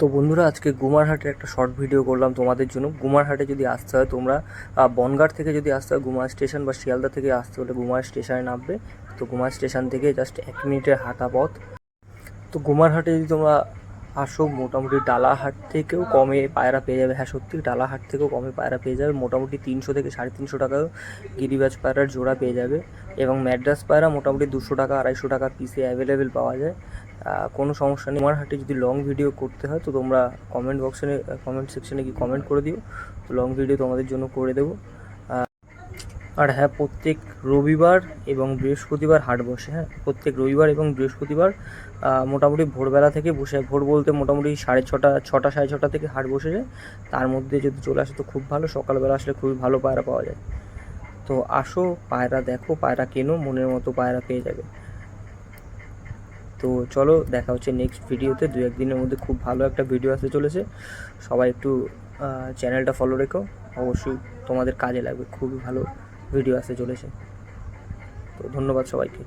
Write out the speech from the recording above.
তো বন্ধুরা, আজকে গুমারহাটে একটা শর্ট ভিডিও করলাম তোমাদের জন্য। গুমারহাটে যদি আসতে হয় তোমরা বনগাঁড় থেকে যদি আসতে হয়, গুমার স্টেশন বা শিয়ালদা থেকে আসতে হলে গুমার স্টেশনে নামবে। তো গুমার স্টেশন থেকে জাস্ট এক মিনিটের হাঁটা পথ। তো গুমারহাটে যদি তোমরা আসো মোটামুটি ডালাহাট থেকেও কমে পায়রা পেয়ে যাবে। হ্যাঁ সত্যি ডালাহাট থেকেও কমে পায়রা পেয়ে যাবে। মোটামুটি তিনশো থেকে সাড়ে তিনশো টাকাও গিরিবাজ পায়রার জোড়া পেয়ে যাবে এবং ম্যাড্রাস পায়রা মোটামুটি দুশো টাকা, আড়াইশো টাকা পিসে অ্যাভেলেবেল পাওয়া যায়। কোনো সমস্যা নেই। আমার হাটে যদি লং ভিডিও করতে হয়, তো তোমরা কমেন্ট বক্সে কমেন্ট সেকশনে কি কমেন্ট করে দিও। তো লং ভিডিও তোমাদের জন্য করে দেবো। আর হ্যাঁ প্রত্যেক রবিবার এবং বৃহস্পতিবার হাট বসে হ্যাঁ প্রত্যেক রবিবার এবং বৃহস্পতিবার মোটামুটি ভোরবেলা থেকে বসে, ভোর বলতে মোটামুটি সাড়ে ছটা ছটা, সাড়ে ছটা থেকে হাট বসে যায়। তার মধ্যে যদি চলে আসে তো খুব ভালো, সকালবেলা আসলে খুবই ভালো পায়রা পাওয়া যায়। তো আসো, পায়রা দেখো, পায়রা কেনো, মনের মতো পায়রা পেয়ে যাবে। তো চলো, দেখা হচ্ছে নেক্সট ভিডিওতে দু একদিনের মধ্যে খুব ভালো একটা ভিডিও আসতে চলেছে। সবাই একটু চ্যানেলটা ফলো রেখো। অবশ্যই তোমাদের কাজে লাগবে, খুবই ভালো। ভিডিও আসতে চলেছে তো ধন্যবাদ সবাইকে।